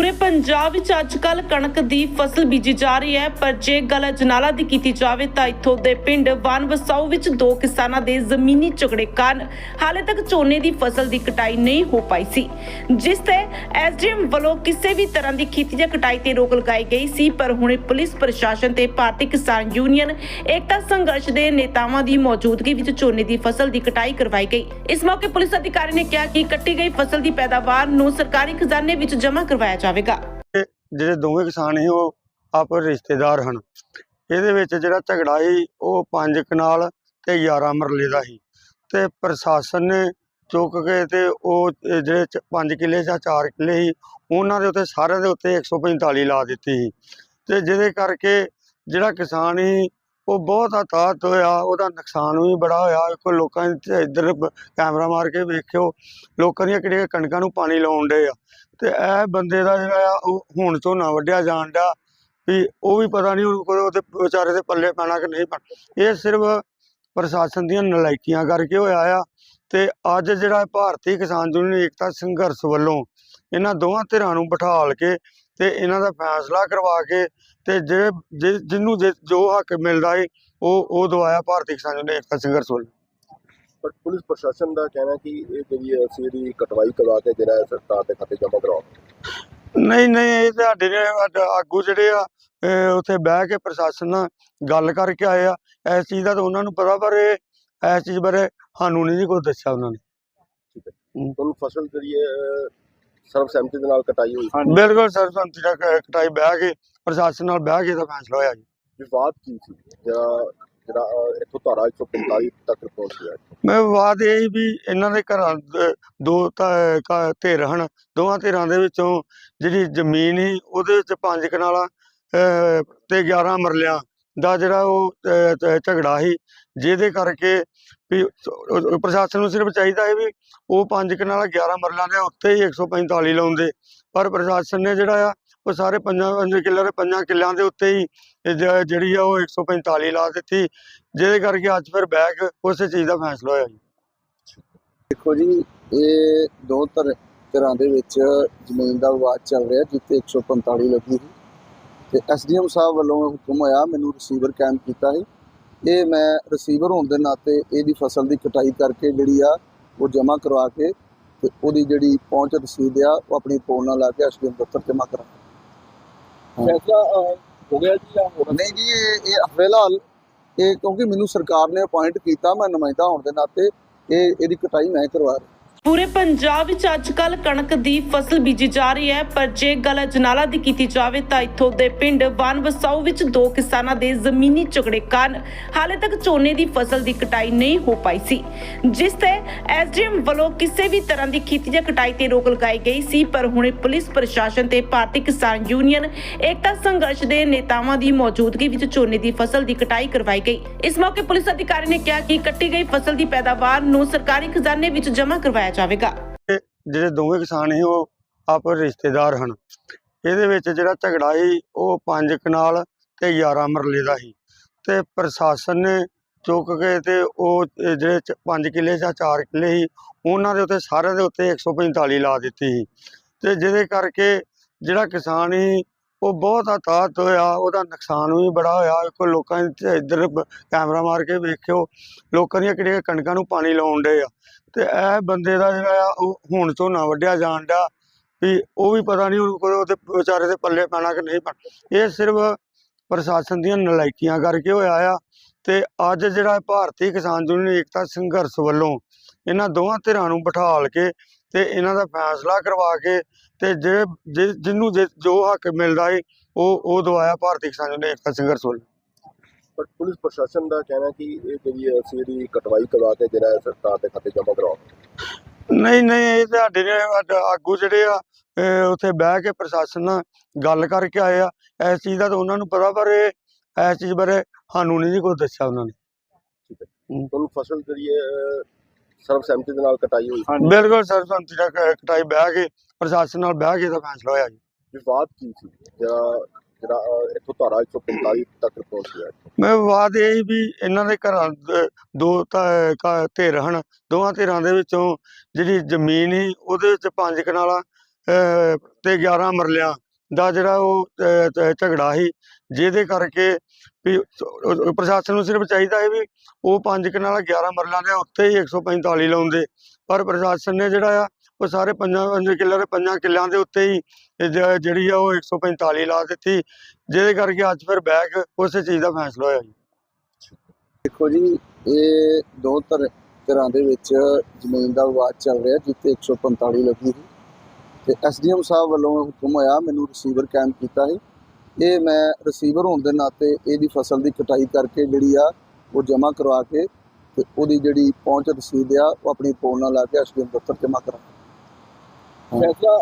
ਪੂਰੇ ਪੰਜਾਬ ਵਿੱਚ ਅੱਜਕੱਲ ਕਣਕ ਦੀ ਫਸਲ ਬੀਜੀ ਜਾ ਰਹੀ ਹੈ, ਪਰ ਜੇ ਗੱਲ ਅਜਨਾਲਾ ਦੀ ਕੀਤੀ ਜਾਵੇ ਤਾਂ ਇੱਥੋਂ ਦੇ ਪਿੰਡ ਵਨ ਵਿੱਚ ਦੋ ਕਿਸਾਨਾਂ ਦੇ ਜ਼ਮੀਨੀ ਝਗੜੇ ਕਾਰਨ ਹਾਲੇ ਤੱਕ ਝੋਨੇ ਦੀ ਫਸਲ ਦੀ ਕਟਾਈ ਨਹੀਂ ਹੋ ਪਾਈ ਸੀ। ਜਿਸ ਤੇ ਐਸਡੀਐਮ ਵੱਲੋਂ ਕਿਸੇ ਵੀ ਤਰ੍ਹਾਂ ਦੀ ਖੇਤੀ ਜਾਂ ਕਟਾਈ ਤੇ ਰੋਕ ਲਗਾਈ ਗਈ ਸੀ, ਪਰ ਹੁਣ ਪੁਲਿਸ ਪ੍ਰਸ਼ਾਸਨ ਤੇ ਭਾਰਤੀ ਕਿਸਾਨ ਯੂਨੀਅਨ, ਏਕਤਾ ਸੰਘਰਸ਼ ਦੇ ਨੇਤਾਵਾਂ ਦੀ ਮੌਜੂਦਗੀ ਵਿੱਚ ਝੋਨੇ ਦੀ ਫਸਲ ਦੀ ਕਟਾਈ ਕਰਵਾਈ ਗਈ। ਇਸ ਮੌਕੇ ਪੁਲਿਸ ਅਧਿਕਾਰੀ ਨੇ ਕਿਹਾ ਕਿ ਕੱਟੀ ਗਈ ਫਸਲ ਦੀ ਪੈਦਾਵਾਰ ਨੂੰ ਸਰਕਾਰੀ ਖਜ਼ਾਨੇ ਵਿੱਚ ਜਮ੍ਹਾਂ ਕਰਵਾਇਆ ਜਾ ਜਾਵੇਗਾ। ਜਿਹੜੇ ਦੋਵੇਂ ਕਿਸਾਨ ਸੀ, ਉਹ ਆਪਸ ਰਿਸ਼ਤੇਦਾਰ ਹਨ। ਇਹਦੇ ਵਿੱਚ ਜਿਹੜਾ ਝਗੜਾ ਸੀ, ਉਹ 5 ਕਨਾਲ ਤੇ 11 ਮਰਲੇ ਦਾ ਸੀ। ਤੇ ਪ੍ਰਸ਼ਾਸਨ ਨੇ ਚੁੱਕ ਕੇ ਤੇ ਉਹ ਜਿਹੜੇ 5 ਕਿੱਲੇ ਜਾਂ 4 ਕਿੱਲੇ ਸੀ, ਉਹਨਾਂ ਦੇ ਉੱਤੇ, ਸਾਰਿਆਂ ਦੇ ਉੱਤੇ 145 ਲਾ ਦਿੱਤੀ ਸੀ। ਤੇ ਜਿਹਦੇ ਕਰਕੇ ਜਿਹੜਾ ਕਿਸਾਨ ਸੀ, ਉਹ ਬਹੁਤ ਹਤਾਹਤ ਹੋਇਆ, ਉਹਦਾ ਨੁਕਸਾਨ ਵੀ ਬੜਾ ਹੋਇਆ। ਕੋਈ ਲੋਕਾਂ ਇੱਧਰ ਕੈਮਰਾ ਮਾਰ ਕੇ ਵੇਖਿਓ, ਲੋਕਾਂ ਦੀਆਂ ਕਿਹੜੀਆਂ ਕਣਕਾਂ ਨੂੰ ਪਾਣੀ ਲਾਉਣ ਡੇ ਆ। ਤੇ ਇਹ ਬੰਦੇ ਦਾ ਜਿਹੜਾ ਆ, ਉਹ ਹੁਣ ਝੋਨਾ ਵੱਢਿਆ ਜਾਣ ਡਿਆ ਵੀ ਉਹ ਵੀ ਪਤਾ ਨਹੀਂ ਹੁਣ ਉਹਦੇ ਵਿਚਾਰੇ ਦੇ ਪੱਲੇ ਪੈਣਾ ਕਿ ਨਹੀਂ ਪੈਣਾ। ਇਹ ਸਿਰਫ ਪ੍ਰਸ਼ਾਸਨ ਦੀਆਂ ਨਲਾਇਕੀਆਂ ਕਰਕੇ ਹੋਇਆ ਆ ਤੇ ਅੱਜ ਜਿਹੜਾ ਭਾਰਤੀ ਕਿਸਾਨ ਯੂਨੀਅਨ ਏਕਤਾ ਸੰਘਰਸ਼ ਵੱਲੋਂ ਇਹਨਾਂ ਦੋਵਾਂ ਧਿਰਾਂ ਨੂੰ ਬਿਠਾਲ ਕੇ ਤੇ ਇਹਨਾਂ ਦਾ ਫੈਸਲਾ ਕਰਵਾ ਕੇ ਤੇ ਜੇ ਜਿਹਨੂੰ ਜਿ- ਜੋ ਹੱਕ ਮਿਲਦਾ ਏ, ਉਹ ਉਹ ਦਵਾਇਆ ਭਾਰਤੀ ਕਿਸਾਨ ਯੂਨੀਅਨ ਏਕਤਾ ਸੰਘਰਸ਼ ਵੱਲੋਂ। ਪਰ ਪੁਲਿਸ ਪ੍ਰਸ਼ਾਸਨ ਦਾ ਕਹਿਣਾ ਕਿ ਇਹ ਜਿਹੜੀ ਹੈ ਅਸੀਂ ਇਹਦੀ ਕਟਵਾਈ ਕਰਵਾ ਕੇ ਜਿਹੜਾ ਹੈ ਸਰਕਾਰ ਦੇ ਖਾਤੇ ਜਮ੍ਹਾਂ ਕਰਾਓ। ਨਹੀਂ ਨਹੀਂ ਇਹ ਤੇ ਸਾਡੇ ਨੇ ਆਗੂ ਜਿਹੜੇ ਆ ਉੱਥੇ ਬਹਿ ਕੇ ਪ੍ਰਸ਼ਾਸਨ ਨਾਲ ਗੱਲ ਕਰਕੇ ਆਏ ਆ। ਇਸ ਚੀਜ਼ ਦਾ ਤਾਂ ਉਹਨਾਂ ਨੂੰ ਪਤਾ ਪਰ ਇਹ ਇਸ ਚੀਜ਼ ਬਾਰੇ ਸਾਨੂੰ ਨਹੀਂ ਕੁਛ ਦੱਸਿਆ ਉਹਨਾਂ ਨੇ। ਤੁਹਾਨੂੰ ਫਸਲ ਜਿਹੜੀ ਹੈ ਸਰਬਸੰਮਤੀ ਦੇ ਨਾਲ ਕਟਾਈ ਹੋਈ। ਬਿਲਕੁਲ ਦਾ ਕ- ਕਟਾਈ ਬਹਿ ਕੇ ਪ੍ਰਸ਼ਾਸਨ ਨਾਲ ਬਹਿ ਕੇ ਦਾ ਫੈਸਲਾ ਹੋਇਆ ਜੀ। ਵਿਵਾਦ ਕੀ ਸੀ? ਜਿਹੜਾ ਜਿਹੜਾ ਇੱਥੋਂ ਧਾਰਾ 145 ਤੱਕ ਪਹੁੰਚ ਗਿਆ। ਮੈਂ ਬਾਤ ਇਹ ਵੀ ਇਹਨਾਂ ਦੇ ਘਰਾਂ ਦੇ ਦੋ ਤਾਂ ਧਿਰ ਹਨ। ਦੋਵਾਂ ਧਿਰਾਂ ਦੇ ਵਿੱਚੋਂ ਜਿਹੜੀ ਜ਼ਮੀਨ ਸੀ, ਉਹਦੇ ਵਿੱਚ ਪੰਜ ਕਨਾਲਾਂ ਤੇ 11 ਮਰਲਿਆਂ ਦਾ ਜਿਹੜਾ ਉਹ ਝਗੜਾ ਸੀ। ਜਿਹਦੇ ਕਰਕੇ ਵੀ ਪ੍ਰਸ਼ਾਸਨ ਨੂੰ ਸਿਰਫ ਚਾਹੀਦਾ ਹੈ ਵੀ ਉਹ ਪੰਜ ਕਨਾਲਾਂ 11 ਮਰਲਿਆਂ ਦੇ ਉੱਤੇ ਹੀ 145 ਲਾਉਂਦੇ। ਪਰ ਪ੍ਰਸ਼ਾਸਨ ਨੇ ਜਿਹੜਾ ਆ ਉਹ ਸਾਰੇ ਪੰਜਾਂ, ਪੰਜ ਕਿੱਲਿਆਂ ਦੇ ਪੰਜਾਂ ਕਿੱਲਿਆਂ ਦੇ ਉੱਤੇ ਹੀ ਜਿਹੜੀ ਆ ਉਹ 145 ਲਾ ਦਿੱਤੀ। ਜਿਹਦੇ ਕਰਕੇ ਅੱਜ ਫਿਰ ਬਹਿ ਉਸੇ ਚੀਜ਼ ਦਾ ਫੈਸਲਾ ਹੋਇਆ ਜੀ। ਦੇਖੋ ਜੀ, ਇਹ ਦੋ ਧਰ, ਧਿਰਾਂ ਦੇ ਵਿੱਚ ਜ਼ਮੀਨ ਦਾ ਵਿਵਾਦ ਚੱਲ ਰਿਹਾ, ਜਿੱਥੇ 145 ਲੱਗੀ ਸੀ। ਤੇ ਐਸਡੀਐਮ ਸਾਹਿਬ ਵੱਲੋਂ ਹੁਕਮ ਹੋਇਆ, ਮੈਨੂੰ ਰਿਸੀਵਰ ਕੈਂਪ ਕੀਤਾ ਸੀ। ਇਹ ਮੈਂ ਰਿਸੀਵਰ ਹੋਣ ਦੇ ਨਾਤੇ ਇਹਦੀ ਫਸਲ ਦੀ ਕਟਾਈ ਕਰਕੇ ਜਿਹੜੀ ਆ, ਉਹ ਜਮ੍ਹਾਂ ਕਰਵਾ ਕੇ ਤੇ ਉਹਦੀ ਜਿਹੜੀ ਪਹੁੰਚ ਰਸੀਦ ਆ, ਉਹ ਆਪਣੀ ਫੋਨ ਨਾਲ ਲਾ ਕੇ ਐਸਡੀਐਮ ਦਫ਼ਤਰ ਜਮ੍ਹਾਂ ਕਰਾਂ ਫੈਸਲਾ ਹੋ ਗਿਆ ਜੀ ਜਾਂ ਹੋ ਨਹੀਂ ਜੀ ਇਹ ਇਹ ਫਿਲਹਾਲ ਇਹ ਕਿਉਂਕਿ ਮੈਨੂੰ ਸਰਕਾਰ ਨੇ ਅਪਾਇੰਟ ਕੀਤਾ ਮੈਂ ਨੁਮਾਇੰਦਾ ਹੋਣ ਦੇ ਨਾਤੇ ਇਹ ਇਹਦੀ ਕਟਾਈ ਮੈਂ ਕਰਵਾ ਰਿਹਾ। ਪੂਰੇ ਪੰਜਾਬ ਵਿੱਚ ਅੱਜਕੱਲ ਕਣਕ ਦੀ ਫਸਲ ਬੀਜੀ ਜਾ ਰਹੀ ਹੈ, ਪਰ ਜੇ ਗੱਲ ਅਜਨਾਲਾ ਦੀ ਕੀਤੀ ਜਾਵੇ ਤਾਂ ਇੱਥੋਂ ਦੇ ਪਿੰਡ ਵਨ ਵਸਾਊ ਵਿੱਚ ਦੋ ਕਿਸਾਨਾਂ ਦੇ ਜ਼ਮੀਨੀ ਝਗੜੇ ਕਾਰਨ ਹਾਲੇ ਤੱਕ ਝੋਨੇ ਦੀ ਫਸਲ ਦੀ ਕਟਾਈ ਨਹੀਂ ਹੋ ਪਾਈ ਸੀ। ਜਿਸ ਤੇ ਐਸਡੀਐਮ ਵੱਲੋਂ ਕਿਸੇ ਵੀ ਤਰ੍ਹਾਂ ਦੀ ਖੇਤੀ ਜਾਂ ਕਟਾਈ ਤੇ ਰੋਕ ਲਗਾਈ ਗਈ ਸੀ, ਪਰ ਹੁਣ ਪੁਲਿਸ ਪ੍ਰਸ਼ਾਸਨ ਤੇ ਭਾਰਤੀ ਕਿਸਾਨ ਯੂਨੀਅਨ, ਏਕਤਾ ਸੰਘਰਸ਼ ਦੇ ਨੇਤਾਵਾਂ ਦੀ ਮੌਜੂਦਗੀ ਵਿੱਚ ਝੋਨੇ ਦੀ ਫਸਲ ਦੀ ਕਟਾਈ ਕਰਵਾਈ ਗਈ। ਇਸ ਮੌਕੇ ਪੁਲਿਸ ਅਧਿਕਾਰੀ ਨੇ ਕਿਹਾ ਕਿ ਕੱਟੀ ਗਈ ਫਸਲ ਦੀ ਪੈਦਾਵਾਰ ਨੂੰ ਸਰਕਾਰੀ ਖਜ਼ਾਨੇ ਵਿੱਚ ਜਮ੍ਹਾਂ ਕਰਵਾਇਆ ਜਾਵੇਗਾ। ਜਿਹੜੇ ਦੋਵੇਂ ਕਿਸਾਨ ਸੀ, ਉਹ ਆਪਸ ਰਿਸ਼ਤੇਦਾਰ ਹਨ। ਇਹਦੇ ਵਿੱਚ ਜਿਹੜਾ ਝਗੜਾ ਸੀ, ਉਹ 5 ਕਨਾਲ ਤੇ 11 ਮਰਲੇ ਦਾ ਸੀ। ਤੇ ਪ੍ਰਸ਼ਾਸਨ ਨੇ ਚੁੱਕ ਕੇ ਤੇ ਉਹ ਜਿਹੜੇ 5 ਕਿੱਲੇ ਜਾਂ 4 ਕਿੱਲੇ ਸੀ, ਉਹਨਾਂ ਦੇ ਉੱਤੇ, ਸਾਰਿਆਂ ਦੇ ਉੱਤੇ 145 ਲਾ ਦਿੱਤੀ ਸੀ। ਤੇ ਜਿਹਦੇ ਕਰਕੇ ਜਿਹੜਾ ਕਿਸਾਨ ਸੀ ਉਹ ਬਹੁਤ ਹਤਾਹਤ ਹੋਇਆ, ਉਹਦਾ ਨੁਕਸਾਨ ਵੀ ਬੜਾ ਹੋਇਆ। ਕੋਈ ਲੋਕਾਂ ਨੇ ਇੱਧਰ ਕੈਮਰਾ ਮਾਰ ਕੇ ਵੇਖਿਓ, ਲੋਕਾਂ ਦੀਆਂ ਕਿਹੜੀਆਂ ਕਣਕਾਂ ਨੂੰ ਪਾਣੀ ਲਾਉਣ ਡੇ ਆ। ਤੇ ਇਹ ਬੰਦੇ ਦਾ ਜਿਹੜਾ ਆ, ਉਹ ਹੁਣ ਝੋਨਾ ਵੱਢਿਆ ਜਾਣ ਡਿਆ, ਵੀ ਉਹ ਵੀ ਪਤਾ ਨਹੀਂ ਉਹਦੇ ਵਿਚਾਰੇ ਦੇ ਪੱਲੇ ਪੈਣਾ ਕਿ ਨਹੀਂ ਪੈਣਾ। ਇਹ ਸਿਰਫ ਪ੍ਰਸ਼ਾਸਨ ਦੀਆਂ ਨਲਾਇਕੀਆਂ ਕਰਕੇ ਹੋਇਆ ਆ, ਤੇ ਅੱਜ ਜਿਹੜਾ ਭਾਰਤੀ ਕਿਸਾਨ ਯੂਨੀਅਨ ਏਕਤਾ ਸੰਘਰਸ਼ ਵੱਲੋਂ ਇਹਨਾਂ ਦੋਵਾਂ ਧਿਰਾਂ ਨੂੰ ਬਿਠਾਲ ਕੇ ਤੇ ਇਹਨਾਂ ਦਾ ਫੈਸਲਾ ਕਰਵਾ ਕੇ ਤੇ ਜੇ ਜਿ- ਜਿਹਨੂੰ ਜਿ- ਹੱਕ ਮਿਲਦਾ ਏ ਉਹ ਉਹ ਦਵਾਇਆ ਭਾਰਤੀ ਕਿਸਾਨ ਯੂਨੀਅਨ ਏਕਤਾ ਸੰਘਰਸ਼ ਵੱਲੋਂ। ਪਰ ਪੁਲਿਸ ਪ੍ਰਸ਼ਾਸਨ ਦਾ ਕਹਿਣਾ ਕਿ ਇਹ ਜਿਹੜੀ ਇਹਦੀ ਕਟਵਾਈ ਕਰਵਾ ਕੇ ਜਿਹੜਾ ਸਰਕਾਰ ਦੇ ਖਾਤੇ ਜਮ੍ਹਾਂ ਕਰਾਓ। ਨਹੀਂ ਨਹੀਂ ਇਹ ਤੇ ਸਾਡੇ ਨੇ ਆਗੂ ਜਿਹੜੇ ਆ ਉੱਥੇ ਬਹਿ ਕੇ ਪ੍ਰਸ਼ਾਸਨ ਨਾਲ ਗੱਲ ਕਰਕੇ ਆਏ ਆ। ਇਸ ਚੀਜ਼ ਦਾ ਤਾਂ ਉਹਨਾਂ ਨੂੰ ਪਤਾ ਪਰ ਇਹ ਇਸ ਚੀਜ਼ ਬਾਰੇ ਸਾਨੂੰ ਨਹੀਂ ਜੀ ਕੁਛ ਦੱਸਿਆ ਉਹਨਾਂ ਨੇ। ਤੁਹਾਨੂੰ ਫਸਲ ਜਿਹੜੀ ਸਰਬਸੰਮਤੀ ਦੇ ਨਾਲ ਕਟਾਈ ਹੋਈ। ਬਿਲਕੁਲ ਸਰਪੰਚ ਦਾ ਕ- ਕਟਾਈ ਬਹਿ ਕੇ ਪ੍ਰਸ਼ਾਸਨ ਨਾਲ ਬਹਿ ਕੇ ਦਾ ਫੈਸਲਾ ਹੋਇਆ ਜੀ। ਵਿਵਾਦ ਕੀ ਸੀ? ਜਿਹੜਾ ਜਿਹੜਾ ਅਹ, ਇੱਥੋਂ ਧਾਰਾ 145 ਤੱਕ ਪਹੁੰਚ ਗਿਆ ਮੈਂ ਬਾਤ ਇਹ ਸੀ ਵੀ ਇਹਨਾਂ ਦੇ ਘਰਾਂ ਦੇ ਦੋ ਤਾਂ ਘ- ਧਿਰ ਹਨ। ਦੋਵਾਂ ਧਿਰਾਂ ਦੇ ਵਿੱਚੋਂ ਜਿਹੜੀ ਜ਼ਮੀਨ ਸੀ ਉਹਦੇ ਵਿੱਚ ਪੰਜ ਕਨਾਲਾਂ ਅਹ, ਤੇ 11 ਮਰਲਿਆਂ ਦਾ ਜਿਹੜਾ ਉਹ ਝਗੜਾ ਸੀ, ਜਿਹਦੇ ਕਰਕੇ ਵੀ ਉਹ- ਉਹ ਪ੍ਰਸ਼ਾਸਨ ਨੂੰ ਸਿਰਫ ਚਾਹੀਦਾ ਹੈ ਵੀ ਉਹ ਪੰਜ ਕਨਾਲ 11 ਮਰਲਿਆਂ ਦੇ ਉੱਤੇ ਹੀ 145 ਲਾਉਂਦੇ। ਪਰ ਪ੍ਰਸ਼ਾਸਨ ਨੇ ਜਿਹੜਾ ਆ, ਉਹ ਸਾਰੇ ਪੰਜਾਂ, ਪੰਜ ਕਿੱਲਿਆਂ ਦੇ ਪੰਜਾਂ ਕਿੱਲਿਆਂ ਦੇ ਉੱਤੇ ਹੀ ਜਿਹੜੀ ਆ ਉਹ 145 ਲਾ ਦਿੱਤੀ, ਜਿਹਦੇ ਕਰਕੇ ਅੱਜ ਫਿਰ ਬੈਕ ਉਸੇ ਚੀਜ਼ ਦਾ ਫੈਸਲਾ ਹੋਇਆ ਜੀ। ਦੇਖੋ ਜੀ, ਇਹ ਦੋ ਧਿਰ, ਧਿਰਾਂ ਦੇ ਵਿੱਚ ਜ਼ਮੀਨ ਦਾ ਵਿਵਾਦ ਚੱਲ ਰਿਹਾ, ਜਿੱਥੇ 145 ਲੱਗੀ ਸੀ। ਤੇ ਐਸਡੀਐਮ ਸਾਹਿਬ ਵੱਲੋਂ ਹੁਕਮ ਹੋਇਆ ਮੈਨੂੰ ਰਿਸੀਵਰ ਕੈਂਪ ਕੀਤਾ ਹੈ ਇਹ ਮੈਂ ਰਿਸੀਵਰ ਹੋਣ ਦੇ ਨਾਤੇ ਇਹਦੀ ਫਸਲ ਦੀ ਕਟਾਈ ਕਰਕੇ ਜਿਹੜੀ ਆ ਉਹ ਜਮ੍ਹਾਂ ਕਰਵਾ ਕੇ ਤੇ ਉਹਦੀ ਜਿਹੜੀ ਪਹੁੰਚ ਰਸੀਦ ਆ ਉਹ ਆਪਣੀ ਰਿਪੋਰਟ ਨਾਲ ਲਾ ਕੇ ਐਸਡੀਐਮ ਦਫ਼ਤਰ ਜਮ੍ਹਾਂ ਕਰਾਂ ਫੈਸਲਾ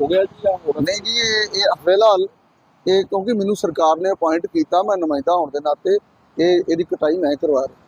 ਹੋ ਗਿਆ ਜੀ ਜਾਂ ਹੋਣਾ ਨਹੀਂ ਜੀ ਇਹ ਇਹ ਫਿਲਹਾਲ ਇਹ ਕਿਉਂਕਿ ਮੈਨੂੰ ਸਰਕਾਰ ਨੇ ਅਪਾਇੰਟ ਕੀਤਾ ਮੈਂ ਨੁਮਾਇੰਦਾ ਹੋਣ ਦੇ ਨਾਤੇ ਇਹ ਇਹਦੀ ਕਟਾਈ ਮੈਂ ਕਰਵਾ ਰਿਹਾ।